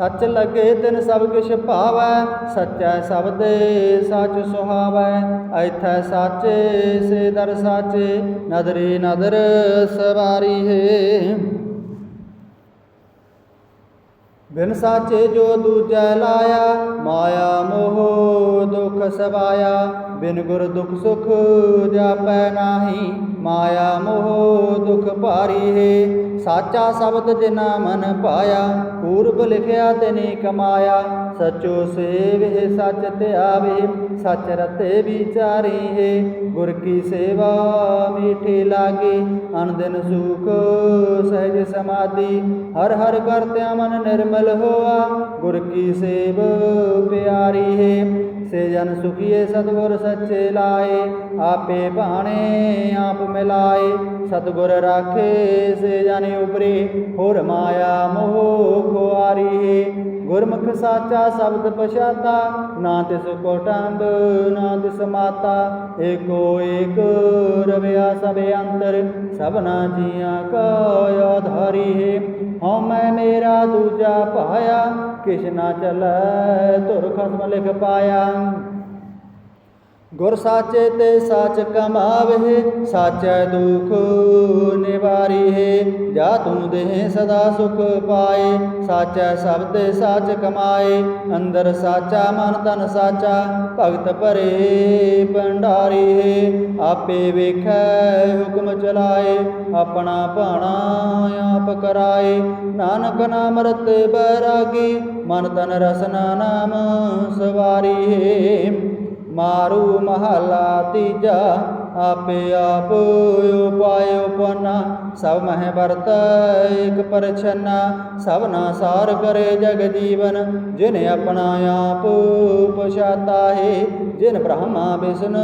ਸੱਚ ਲੱਗੇ ਤਿਨ ਸਭ ਕਿਛ ਭਾਵੈ, ਸੱਚੈ ਸਬਦੇ ਸੱਚ ਸੁਹਾਵੈ ਐਥੈ ਸਾਚੇ ਸੇ ਦਰ ਸਾਚੇ, ਨਦਰੀ ਨਦਰ ਸਵਾਰੀ ਹੈ। ਬਿਨ ਸਾਚੇ ਜੋ ਦੂਜੈ ਲਾਇਆ, ਮਾਇਆ ਮੋਹ ਦੁਖ ਸਵਾਇਆ, ਬਿਨ ਗੁਰ ਦੁਖ ਸੁਖ ਜਾਪੈ ਨਾਹੀ, ਮਾਇਆ ਮੋਹ ਦੁਖ ਭਾਰੀ ਹੈ। ਸਾਚਾ ਸ਼ਬਦ ਜਿਨਾ ਮਨ ਪਾਇਆ, ਪੂਰਬ ਲਿਖਿਆ ਤਿਨੇ ਕਮਾਇਆ। ਸਚੋ ਸੇਵ ਸਚ ਧਿਆਵੇ ਸਚ ਰਤੇ ਵਿਚਾਰੀ ਹੈ ਗੁਰ ਕੀ ਸੇਵਾ ਮੀਠੀ ਲਾਗੇ ਅਨ ਸੁਖ ਸਹਿਜ ਸਮਾਧੀ। ਹਰ ਹਰ ਕਰਤਿਆ ਮਨ ਨਿਰਮਲ ਹੋਆ, ਗੁਰ ਕੀ ਸੇਵ ਪਿਆਰੀ ਹੈ। ਸੇ ਜਨ ਸੁਖੀਏ ਸਤਗੁਰ ਸੱਚੇ ਲਾਏ, ਆਪੇ ਭਾਣੇ ਆਪ ਮਿਲਾਏ। ਸਤਗੁਰ ਰਾਖੇ ਸੇ ਜਨ ਉਪਰੇ, ਹੋਰ ਮਾਇਆ ਮੋਹ ਖੁਆਰੀ ਹੈ ਗੁਰਮੁਖ ਸਾਚਾ ਸ਼ਬਦ ਪਛਾਤਾ, ਨਾ ਤਿਸ ਕੋਟੰਬ ਨਾ ਤਿਸ ਮਾਤਾ। ਏਕੋ ਏਕ ਰਵਿਆ ਸਭ ਅੰਤਰ, ਸਭਨਾ ਜੀਆਂ ਕਾ ਆਧਾਰੀ ਹੈ ਹਉ ਮੈਂ ਮੇਰਾ ਦੂਜਾ ਪਾਇਆ ਕਿਛ ਨਾ ਚਲੈ ਤੁਰ ਖਸਮ ਲਿਖ ਪਾਇਆ। ਗੁਰ ਸਾਚੇ ਤੇ ਸਾਚ ਕਮਾਵੇ, ਸਾਚੈ ਦੁਖ ਨਿਵਾਰੀ ਹੈ ਜਾ ਤੂੰ ਦੇਹ ਸਦਾ ਸੁਖ ਪਾਏ, ਸਾਚੈ ਸ਼ਬਦ ਸਾਚ ਕਮਾਏ। ਅੰਦਰ ਸਾਚਾ ਮਨ, ਤਨ ਸਾਚਾ, ਭਗਤ ਭਰੇ ਭੰਡਾਰੀ ਹੈ ਆਪੇ ਵੇਖੈ ਹੁਕਮ ਚਲਾਏ, ਆਪਣਾ ਭਾਣਾ ਆਪ ਕਰਾਏ। ਨਾਨਕ ਨਾਮ ਰਤੇ ਬੈਰਾਗੀ, ਮਨ ਤਨ ਰਸਨਾ ਨਾਮ ਸਵਾਰੀ ਹੈ ਮਾਰੂ ਮਹਲਾ ਤੀਜਾ ਆਪੇ ਆਪ ਉਪਾਇ ਉਪਨਾ, ਸਭ ਮਹਿ ਵਰਤ ਇਕ ਪਰਛਨਾ ਸਭਨਾ ਸਾਰ ਕਰੇ ਜਗ ਜੀਵਨ, ਜਿਨ ਆਪਣਾ ਆਪ ਪਛਾਤਾ ਹੈ, ਜਿਨ ਬ੍ਰਹਮਾ ਵਿਸ਼ਨ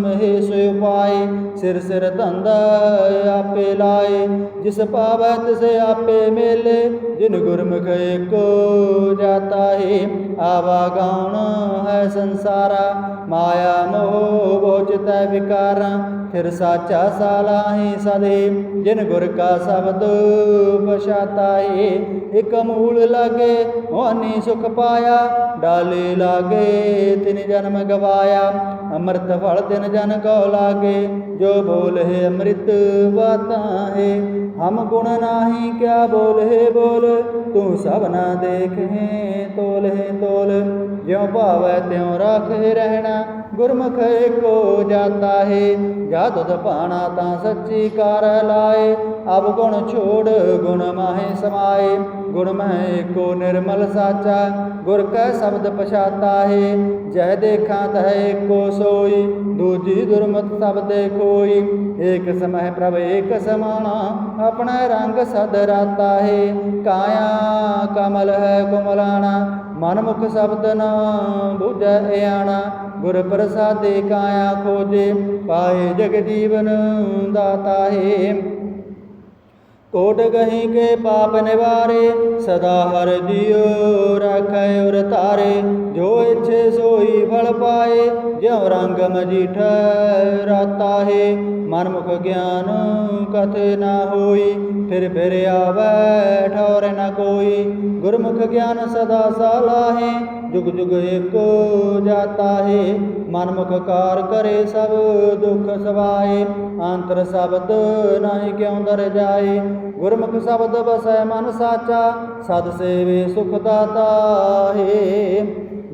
ਮਹੇਸ਼ ਉਪਾਏ, ਸਿਰ ਸਿਰ ਧੰਦ ਆਪੇ ਲਾਏ, ਜਿਸ ਪਾਵੈ ਤਿਸ ਆਪੇ ਮੇਲੇ, ਜਿਨ ਗੁਰਮੁਖ ਏਕੋ ਜਾਤਾ ਹੈ, ਆਵਾ ਗਾਉਣ ਹੈ ਸੰਸਾਰਾ, ਮਾਇਆ ਮੋਹ ਬੋਚਤੈ ਵਿਕਾਰਾਂ, ਫਿਰ ਸਾਚਾ ਸਾਲਾਹੀ ਸਦੇ, ਜਿਨ ਗੁਰ ਕਾ ਸ਼ਬਦ ਪਛਾਤਾ ਇਕ ਮੂਲ ਲਾਗੇ ਹੋਨੀ ਸੁਖ ਪਾਇਆ, ਡਾਲੇ ਲਾਗੇ ਤਿਨ ਜਨਮ ਗਵਾਇਆ। ਅੰਮ੍ਰਿਤ ਫਲ ਤਿਨ ਜਨ ਕੋ ਲਾਗੇ, ਜੋ ਬੋਲੇ ਅੰਮ੍ਰਿਤ ਬਾਤਾਂ ਹਮ ਗੁਣ ਨਾਹੀ ਕਿਆ ਬੋਲੇ ਬੋਲ, ਤੂੰ ਸਭਨਾ ਦੇਖੇ ਤੋਲੇ ਤੋਲ। ਜਿਉ ਭਾਵੈ ਤਿਉ ਰਾਖੇ ਰਹਿਣਾ ਗੁਰਮੁਖ ਏਕੋ ਜਾਤਾ ਹੈ, ਜਾ ਤੁਧ ਭਾਣਾ ਤਾਂ ਸੱਚੀ ਕਰ ਲਾਏ। ਅਬ ਗੁਣ ਛੋੜ ਗੁਣ ਮਾਹੇ ਸਮਾਏ, ਗੁਣ ਮਹਿ ਏਕੋ ਨਿਰਮਲ ਸਾਚਾ। ਗੁਰ ਕੈ ਸ਼ਬਦ ਪਛਾਤਾ ਹੈ, ਜਹ ਦੇਖਾਂ ਤਹ ਏਕੋ ਸੋਈ, ਦੂਜੀ ਦੁਰਮਤ ਸਬਦੇ ਕੋਈ ਏਕ ਸਮਹਿ ਪ੍ਰਭ ਏਕ ਸਮਾਣਾ, ਆਪਣਾ ਰੰਗ ਸਦ ਰਾਤਾ ਹੈ। ਕਾਇਆ ਕਮਲ ਹੈ ਕੁਮਲਾਣਾ ਮਨ ਮੁਖ ਸ਼ਬਦ ਨਾ ਬੁਝੈ ਆਣਾ ਗੁਰ ਪ੍ਰਸਾਦੇ ਕਾਇਆ ਖੋਜੇ, ਪਾਏ ਜਗ ਜੀਵਨ ਦਾਤਾ ਹੈ। ਕੋਟ ਗਹੀ ਕੇ ਪਾਪ ਨਿਵਾਰੇ, ਸਦਾ ਹਰ ਜਿਉ ਰਾਖੈ ਉਰ ਤਾਰੇ ਜੋ ਇਛੇ ਸੋਈ ਫਲ ਪਾਏ, ਜਿਉ ਰੰਗ ਮਜੀਠ ਰਾਤਾ ਹੈ। ਮਨ ਮੁਖ ਗਿਆਨ ਕਥ ਨਾ ਹੋਈ, ਫਿਰ ਫਿਰ ਆਵੈ ਠੌਰ ਨ ਕੋਈ। ਗੁਰਮੁਖ ਗਿਆਨ ਸਦਾ ਸਾਲਾਹੇ ਜੁਗ ਜੁਗ ਏਕੋ ਜਾਤਾ ਹੈ। ਮਨ ਮੁਖ ਕਾਰ ਕਰੇ ਸਭ ਦੁਖ ਸਵਾਏ, ਅੰਤਰ ਸ਼ਬਦ ਨਾਹੀ ਕਿਉ ਦਰ ਜਾਏ। ਗੁਰਮੁਖ ਸ਼ਬਦ ਬਸੈ ਮਨ ਸਾਚਾ, ਸਦ ਸੇਵੇ ਸੁਖ ਦਾਤਾ ਹੈ।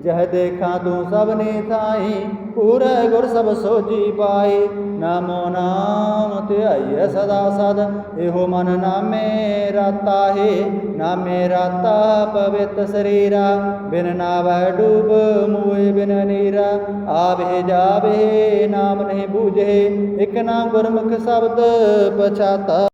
ਜਹ ਦੇਖਾਂ ਤੂੰ ਸਭਨੀ ਥਾਈ, ਪੂਰੇ ਗੁਰ ਸਭ ਸੋਜੀ ਪਾਏ। ਨਾਮੋ ਨਾਮ ਧਿਆਈਐ ਸਦਾ ਸਦ, ਇਹੋ ਮਨ ਨਾਮੇ ਰਾਤਾ ਹੈ। ਨਾਮੇ ਰਾਤਾ ਪਵਿੱਤ ਸਰੀਰਾ, ਬਿਨ ਨਾਵੈ ਡੂਬ ਮੂਏ ਬਿਨ ਨੀਰਾ। ਆਵੇ ਜਾਵੇ ਨਾਮ ਨਹੀਂ ਬੂਝੇ, ਇਕ ਨਾਮ ਗੁਰਮੁਖ ਸ਼ਬਦ ਪਛਾਤਾ।